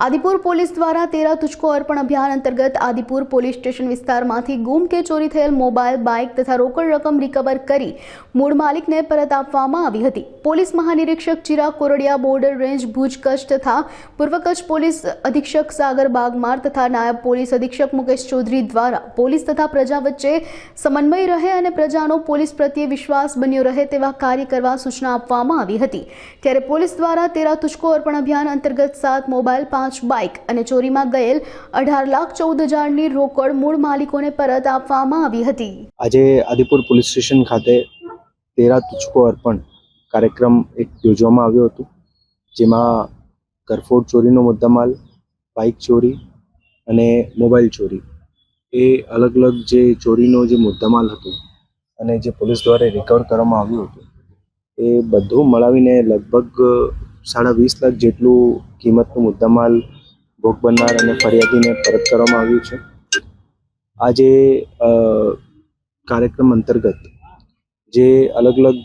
Adipur police દ્વારા તેરા તુચકો અર્પણ અભિયાન અંતર્ગત આદિપુર પોલીસ સ્ટેશન વિસ્તારમાંથી ગુમ કે ચોરી થયેલ મોબાઈલ, બાઇક તથા રોકડ રકમ રિકવર કરી મૂળ માલિકને પરત આપવામાં આવી હતી. પોલીસ મહાનિરીક્ષક ચિરાગ કોરડિયા બોર્ડર રેન્જ ભુજ કચ્છ તથા પૂર્વ કચ્છ પોલીસ અધિક્ષક સાગર બાગમાર તથા નાયબ પોલીસ અધિક્ષક મુકેશ ચૌધરી દ્વારા પોલીસ તથા પ્રજા વચ્ચે સમન્વય રહે અને પ્રજાનો પોલીસ પ્રત્યે વિશ્વાસ બન્યો રહે તેવા કાર્ય કરવા સૂચના આપવામાં આવી હતી. ત્યારે પોલીસ દ્વારા તેરા તુચકો અર્પણ અભિયાન અંતર્ગત સાત મોબાઈલ પાંચ બાઇક અને ચોરીમાં ગયેલ અઢાર લાખ ચૌદ હજારની રોકડ મૂળ માલિકોને પરત આપવામાં આવી હતી. આજે આદિપુર પોલીસ સ્ટેશન ખાતે તેરા તુચકો અર્પણ કાર્યક્રમ એક યોજવામાં આવ્યો હતો, જેમાં ઘરફોડ ચોરીનો મુદ્દામાલ, બાઇક ચોરી અને મોબાઈલ ચોરી. એ અલગ અલગ જે ચોરીનો જે મુદ્દામાલ હતો અને જે પોલીસ દ્વારા રિકવર કરવામાં આવ્યું હતું, એ બધું મળાવીને લગભગ સાડા વીસ લાખ જેટલું કિંમતનું મુદ્દામાલ ભોગ બનનાર અને ફરિયાદીને પરત કરવામાં આવ્યું છે. આજે કાર્યક્રમ અંતર્ગત જે અલગ અલગ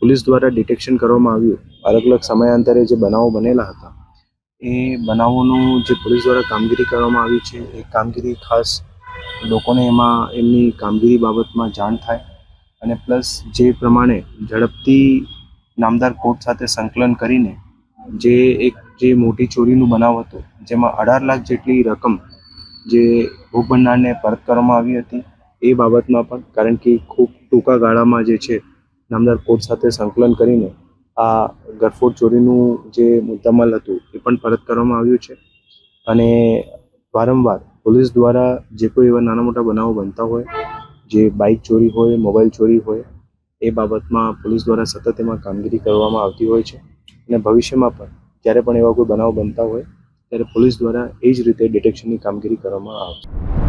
પોલીસ દ્વારા ડિટેક્શન કરવામાં આવ્યું, અલગ અલગ સમયાંતરે જે બનાવો બનેલા હતા, એ બનાવોનું જે પોલીસ દ્વારા કામગીરી કરવામાં આવી છે, એ કામગીરી ખાસ લોકોને એમાં, એમની કામગીરી બાબતમાં જાણ થાય અને પ્લસ જે પ્રમાણે ઝડપથી નામદાર કોર્ટ સાથે સંકલન કરીને જે એક જે મોટી ચોરીનું બનાવ હતો, જેમાં અઢાર લાખ જેટલી રકમ જે ભોગ બનનારને પરત કરવામાં આવી હતી, એ બાબતમાં પણ કારણ કે ખૂબ ટૂંકા ગાળામાં જે છે, નામદાર કોર્ટ સાથે સંકલન કરીને આ ગરફોડ ચોરીનું જે મુદ્દામાલ હતું, એ પણ પરત કરવામાં આવ્યું છે. અને વારંવાર પોલીસ દ્વારા જે કોઈ એવા નાના મોટા બનાવો બનતા હોય, જે બાઇક ચોરી હોય, મોબાઈલ ચોરી હોય, એ બાબતમાં પોલીસ દ્વારા સતત એમાં કામગીરી કરવામાં આવતી હોય છે. અને ભવિષ્યમાં પણ જ્યારે પણ એવા કોઈ બનાવો બનતા હોય, ત્યારે પોલીસ દ્વારા એ જ રીતે ડિટેક્શનની કામગીરી કરવામાં આવશે